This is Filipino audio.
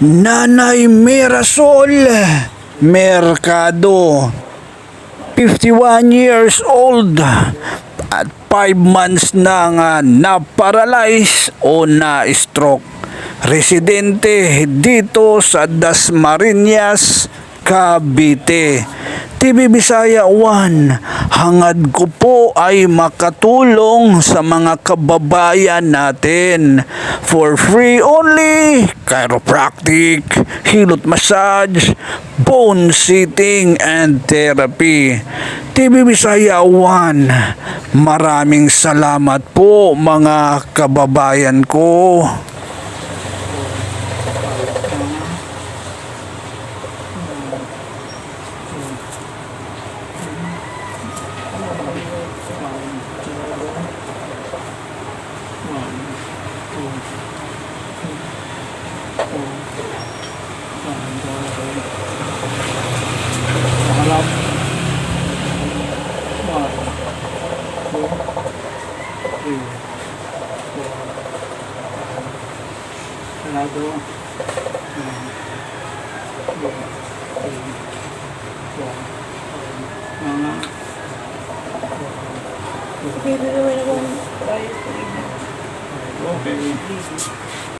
Nanay Mirasol Mercado 51 years old at 5 months na nga na-paralyze o na-stroke. Residente dito sa Dasmariñas, Cavite. TV Bisaya 1, hangad ko po ay makatulong sa mga kababayan natin. For free only, chiropractic, hilot massage, bone sitting, and therapy. TV Bisaya 1, maraming salamat po mga kababayan ko. Harap. Lado. Mga Pwede naman akong tayo. okay.